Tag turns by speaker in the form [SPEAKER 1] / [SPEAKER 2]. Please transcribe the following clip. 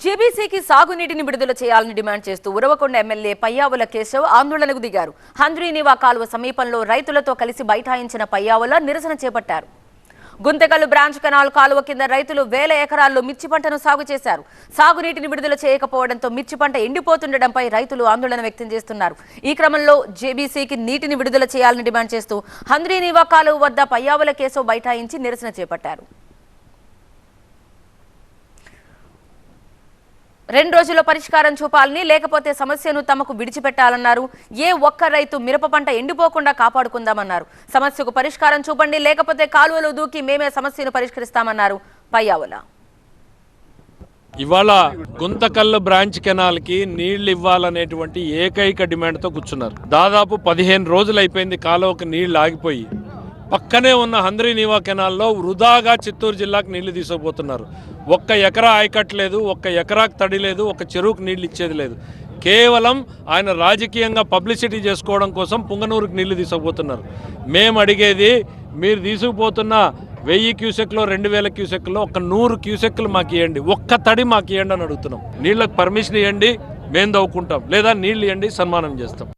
[SPEAKER 1] జేబీసీకి సాగునీటిని విడుదల చేయాలని డిమాండ్ చేస్తూ ఉరవకొండ ఎమ్మెల్యే పయ్యావుల కేశవ్ ఆందోళనకు దిగారు. హంద్రీనివా కాలువ సమీపంలో రైతులతో కలిసి బైఠాయించిన పయ్యావుల నిరసన చేపట్టారు. గుంతకల్లు బ్రాంచ్ కెనాల్ కాలువ కింద రైతులు వేల ఎకరాల్లో మిర్చి పంటను సాగు చేశారు. సాగునీటిని విడుదల చేయకపోవడంతో మిర్చి పంట ఎండిపోతుండటంపై రైతులు ఆందోళన వ్యక్తం చేస్తున్నారు. ఈ క్రమంలో జేబీసీకి నీటిని విడుదల చేయాలని డిమాండ్ చేస్తూ హంద్రీనివా కాలువ వద్ద పయ్యావుల కేశవ్ బైఠాయించి నిరసన చేపట్టారు. రెండు రోజుల్లో పరిష్కారం చూపాలని లేకపోతే సమస్యను తమకు విడిచిపెట్టాలన్నారు. ఏ ఒక్క రైతు మిరప పంట ఎండిపోకుండా కాపాడుకుందామన్నారు. సమస్యకు పరిష్కారం చూపండి లేకపోతే కాలువలు దూకి మేమే సమస్యను పరిష్కరిస్తామన్నారు పయ్యావుల.
[SPEAKER 2] ఇవాళ గుంతకల్లు బ్రాంచ్ కెనాల్కి నీళ్ళు ఇవ్వాలనేటువంటి ఏకైక డిమాండ్తో కూర్చున్నారు. దాదాపు పదిహేను రోజులు అయిపోయింది కాలువకు నీళ్ళు ఆగిపోయి. పక్కనే ఉన్న హంద్రీ నీవా కెనాల్లో వృధాగా చిత్తూరు జిల్లాకు నీళ్ళు తీసుకుపోతున్నారు ఒక్క ఎకరా ఆయకట్లేదు ఒక్క ఎకరాకు తడి లేదు ఒక చెరువుకు నీళ్ళు ఇచ్చేది లేదు. కేవలం ఆయన రాజకీయంగా పబ్లిసిటీ చేసుకోవడం కోసం పుంగనూరుకు నీళ్ళు తీసుకుపోతున్నారు మేము అడిగేది మీరు తీసుకుపోతున్న వెయ్యి క్యూసెక్లో రెండు వేల క్యూసెక్లో ఒక నూరు క్యూసెక్లు మాకు ఇవ్వండి ఒక్క తడి మాకు ఇవ్వండి అని అడుగుతున్నాం. నీళ్ళకి పర్మిషన్ ఇవ్వండి మేము దవ్వుకుంటాం లేదా నీళ్ళు ఇవ్వండి సన్మానం చేస్తాం.